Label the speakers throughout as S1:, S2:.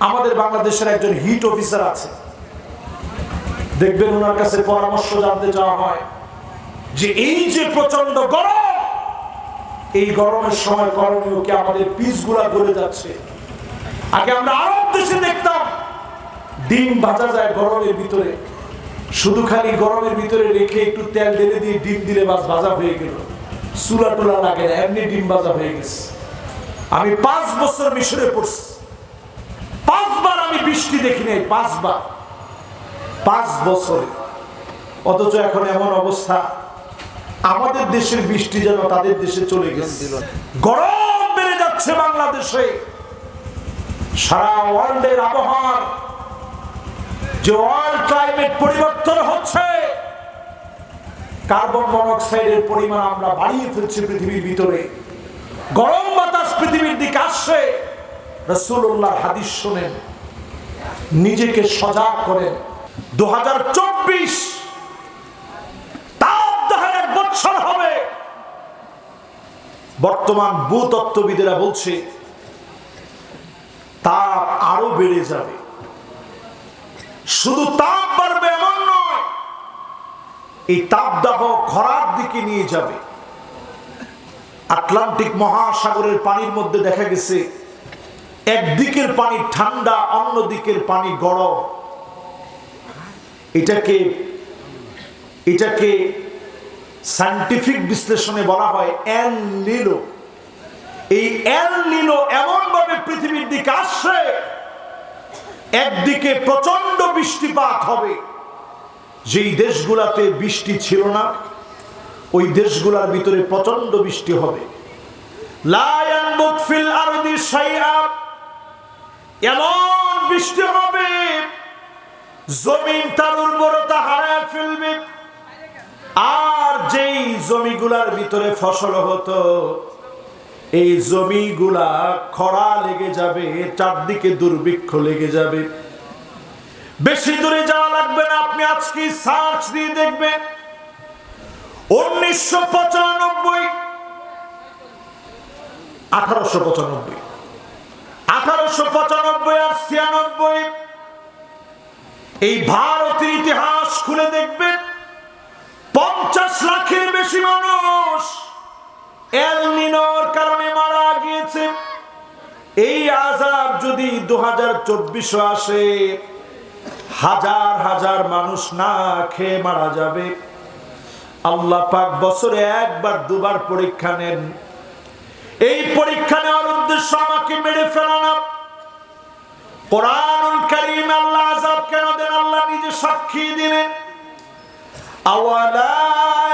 S1: আমাদের বাংলাদেশের একজন হিট অফিসার আছে। দেখবেন ওনার কাছে পরামর্শ জানতে চাওয়া হয় যে এই যে প্রচণ্ড গরম, এই গরমের সময় করণীয় কি আমাদের পিসগুলা গলে যাচ্ছে? আগে আমরা আরব দেশে দেখতাম, ডিম ভাজা যায় গরমের ভিতরে। শুধু খালি গরমের ভিতরে রেখে একটু তেল ঢেলে দিয়ে ডিম দিলে বাস ভাজা হয়ে গেল। চুলা টুলা লাগে না, এমনি ডিম ভাজা হয়ে গেছে। আমি পাঁচ বছর মিশরে পড়ছি। আমি বৃষ্টি দেখি নাই পাঁচবার। পাঁচ বছরে। অথচ এখন এমন অবস্থা, আমাদের দেশের বৃষ্টি যেন তাদের দেশে চলে গেছে। গরম বেড়ে যাচ্ছে বাংলাদেশে। সারা ওয়ার্ল্ডের আবহাওয়ার যে ওয়ার্ল্ড ক্লাইমেট পরিবর্তন হচ্ছে, কার্বন মনোক্সাইডের পরিমাণ আমরা বাড়িয়ে ফেলছি পৃথিবীর ভিতরে। গরম বাতাস পৃথিবীর দিকে আসছে। রসুল্লাহ হাদিস শোনেন। নিজেকে সজাগ করেন দু হাজার চব্বিশ হবে। বর্তমান ভূতত্ত্ববিদেরা বলছে, তাপ আরও বেড়ে যাবে। শুধু তাপ বাড়বে এমন নয়, এই তাপদাহ খরার দিকে নিয়ে যাবে। আটলান্টিক মহাসাগরের পানির মধ্যে দেখা গেছে একদিকের পানি ঠান্ডা অন্য দিকের পানি গরম। এটাকে এটাকে সায়েন্টিফিক বিশ্লেষণে বলা হয় এল নিলো এই এল নিলো এমন ভাবে পৃথিবীর দিকে আসছে, একদিকে প্রচণ্ড বৃষ্টিপাত হবে। যেই দেশগুলাতে বৃষ্টি ছিল না, ওই দেশগুলার ভিতরে প্রচণ্ড বৃষ্টি হবে। এমন বৃষ্টি হবে, জমিন তার উর্বরতা হারায় ফেলবে। আর যেই জমিগুলার ভিতরে ফসল হতো, এই জমিগুলা খরা লেগে যাবে, চারদিকে দুর্ভিক্ষ লেগে যাবে। বেশি দূরে যাওয়া লাগবে না, আপনি আজকে সার্চ দিয়ে দেখবেন। উনিশশো পঁচানব্বই, আঠারোশো পঁচানব্বই। আঠারোশো পঁচানব্বই আর ছিয়ানব্বই। এই ভারতের ইতিহাস খুলে দেখবেন, পঞ্চাশ লাখের বেশি মানুষ এল নিনোর কারণে মারা গিয়েছে। এই আজাব যদি দু হাজার চব্বিশে আসে, হাজার হাজার মানুষ না খেয়ে মারা যাবে। আল্লাহ পাক বছরে একবার দুবার পরীক্ষা নেন। এই পরীক্ষা নেওয়ার উদ্দেশ্য আমাকে মেরে ফেলানো কোরআনুল করিম আল্লাহ আজাব কেন দেন আল্লাহ নিজে সাক্ষী দিলেন أولا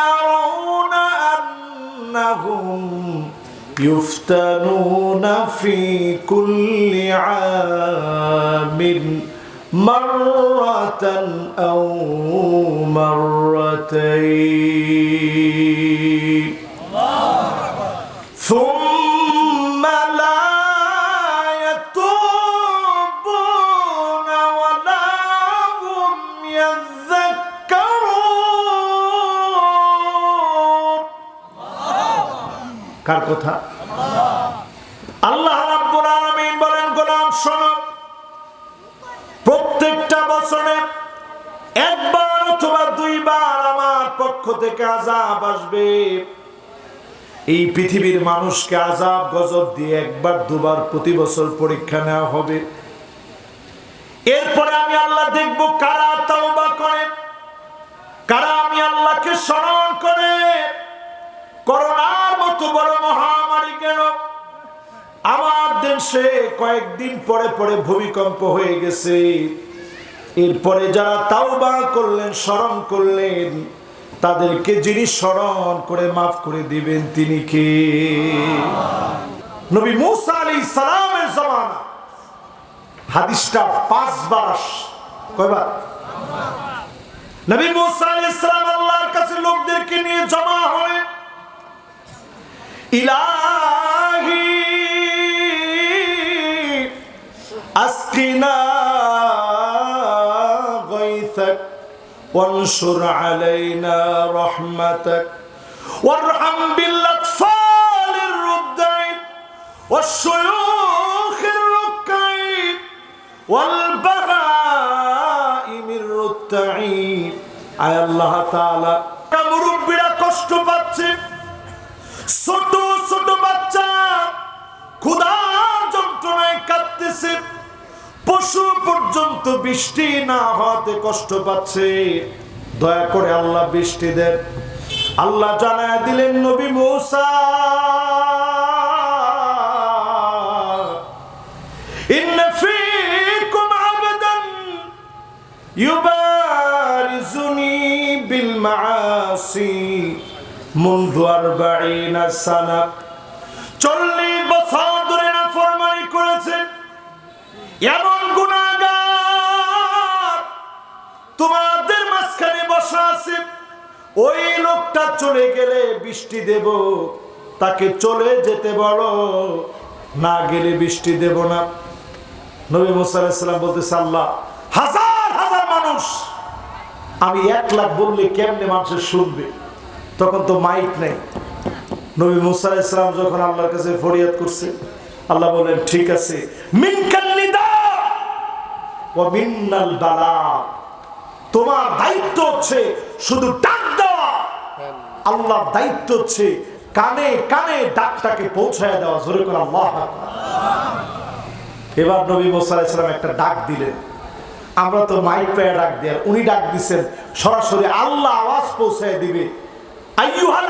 S1: يرون أنهم يفتنون في كل عام مرة أو مرتين ثم কার কথা? আল্লাহ বলেন, গোলাম, শোনো, প্রত্যেকটা বছরে একবার অথবা দুইবার আমার পক্ষ থেকে আজাব আসবে। এই পৃথিবীর মানুষকে আজাব গজব দিয়ে একবার, দুবার প্রতি বছর পরীক্ষা নেওয়া হবে। এরপরে আমি আল্লাহ দেখব কারা তাওবা করে, কারা আমি আল্লাহকে স্মরণ করে। করোনার মতো বড় মহামারী গেল আমার দেশে কয়েকদিন পরে পরে ভূমিকম্প হয়ে গেছে। এরপরে যারা তাওবা করলেন, স্মরণ করলেন, তাদেরকে যিনি স্মরণ করে মাফ করে দিবেন, তিনি কে? নবী মুসা আলী সালামের জমানা। হাদিসটা পাঁচবার আস- কয়বার? নবী মুসা আলী সালাম আল্লাহর কাছে লোকদেরকে নিয়ে জমা হয় ইলাহি আসকিনা গাইসাক وانشر علينا رحمتك وارحم بالأطفال الرضع والشيوخ الركع والبهائم الرتعين আয় আল্লাহ তাআলা মুরব্বীরা কষ্ট পাচ্ছে ছোট ছোট বাচ্চা ক্ষুধার যন্ত্রণায় কাঁদতেছে। পশু পর্যন্ত বৃষ্টি না হওয়াতে কষ্ট পাচ্ছে। দয়া করে আল্লাহ বৃষ্টি দেন। আল্লাহ জানায় দিলেন নবী মূসা إن এমন গুণাগার তোমাদের মাঝখানে বসা আছে। ওই লোকটা চলে গেলে বৃষ্টি দেব, তাকে চলে যেতে বলো, না গেলে বৃষ্টি দেব না। নবী মুসাল্লাম বলতেছে, আল্লাহ, হাজার হাজার মানুষ, আমি এক লাখ বললে কেমনে মানুষের শুনবে? তখন তো মাইক নেই। নবী মুসা যখন আল্লাহর কাছে ফরিয়াদ করছে, আল্লাহ বলেন ঠিক আছে ও তোমার দায়িত্ব হচ্ছে শুধু ডাক দেওয়া। দায়িত্ব হচ্ছে কানে কানে ডাকটাকে পৌঁছায় দেওয়া। জোরে করে আল্লাহ এবার নবী মোসা একটা ডাক দিলেন। আমরা তো মাইক পেয়ে ডাক আর উনি ডাক দিছেন, সরাসরি আল্লাহ আওয়াজ পৌঁছায় দিবে। আইয়ুহাল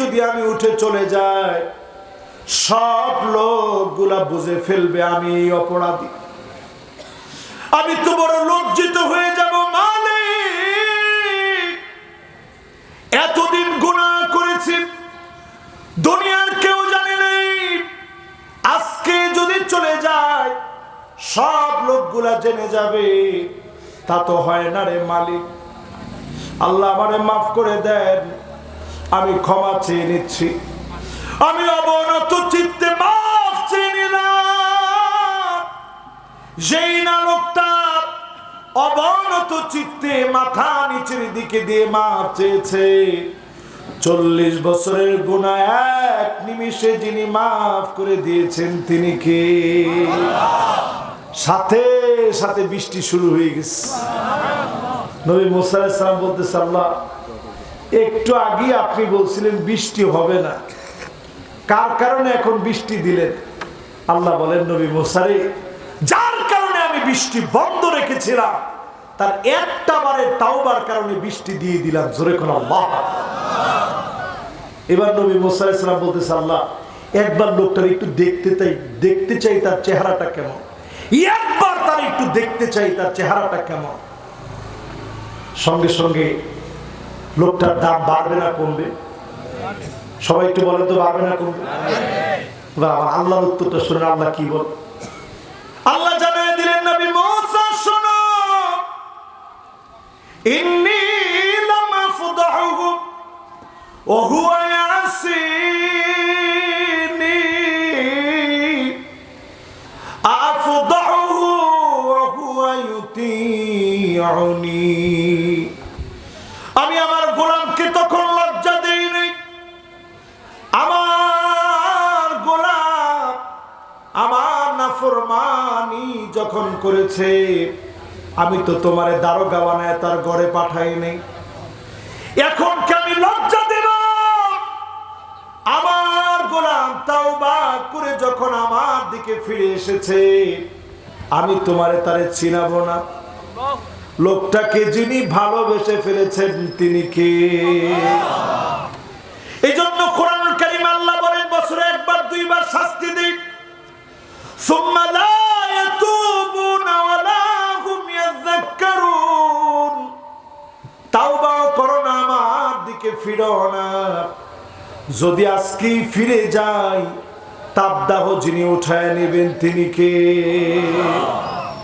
S1: যদি আমি উঠে চলে যাই, সব লোকগুলা বুঝে ফেলবে আমি এই অপরাধী। আমি তো বড় লজ্জিত হয়ে যাব, মালিক! এতদিন গুনাহ করেছি, দুনিয়ার কেউ জানে নাই। আজকে যদি চলে যায় সব লোকগুলা জেনে যাবে, তা তো হয় না রে মালিক। আল্লাহ আমারে মাফ করে দেন। আমি ক্ষমা চেয়ে নিচ্ছি। আমি অবনত চিত্তে মাফ চেয়ে নিলাম। যেই না লোকটা অবনত চিত্তে মাথা নিচের দিকে দিয়ে মাফ চেয়েছে, চল্লিশ বছরের গুণা এক নিমিষে যিনি মাফ করে দিয়েছেন তিনি কে? সাথে সাথে বৃষ্টি শুরু হয়ে গেছে। নবী মোসা বলতে আল্লাহ একটু আগে আপনি বলছিলেন, বৃষ্টি হবে না। কার কারণে এখন বৃষ্টি দিলেন? আল্লাহ বলেন, নবী মোসারে যার কারণে আমি বৃষ্টি বন্ধ রেখেছিলাম, তার একটা বারের তাওবার কারণে বৃষ্টি দিয়ে দিলাম। জোরে কোন এবার নবী মোসা ইসলাম বলতেছে, আল্লাহ, একবার লোকটার একটু দেখতে চাই দেখতে চাই তার চেহারাটা কেমন। একবার তার একটু দেখতে চাই তার চেহারাটা কেমন। সঙ্গে সঙ্গে লোকটার দাম বাড়বে না কমবে? সবাই একটু বলেন তো, বাড়বে না কমবে? এবার আমার আল্লাহর উত্তরটা শুনে আল্লাহ কি বল? আল্লাহ জানিয়ে দিলেন, নবী মোসা, শোনো। ইন্নী লামা ফুদাহুহু ওয়া হুয়া ইয়াসিনি। আফদাহু ওয়া হুয়া ইউতিউনি। আমি আমার গোলামকে তখন লজ্জা দেই নাই আমার গোলাম আমার নাফরমানি যখন করেছে, আমি তো তোমার দারোগা বানায় তার ঘরে পাঠাই নাই এখন কি আমি লজ্জা দেব। আমার গোলাম তাও বা করে যখন আমার দিকে ফিরে এসেছে, আমি তোমারে তারে চিনাবো না। লোকটাকে যিনি ভালোবেসে ফেলেছেন, তিনি কে? এই জন্য কোরআন কারিম আল্লাহ বলেন, বছরে একবার, দুইবার শাস্তি দিন। যদি ফিরে তাপদাহ যিনি উঠায় নেবেন, তিনি কে?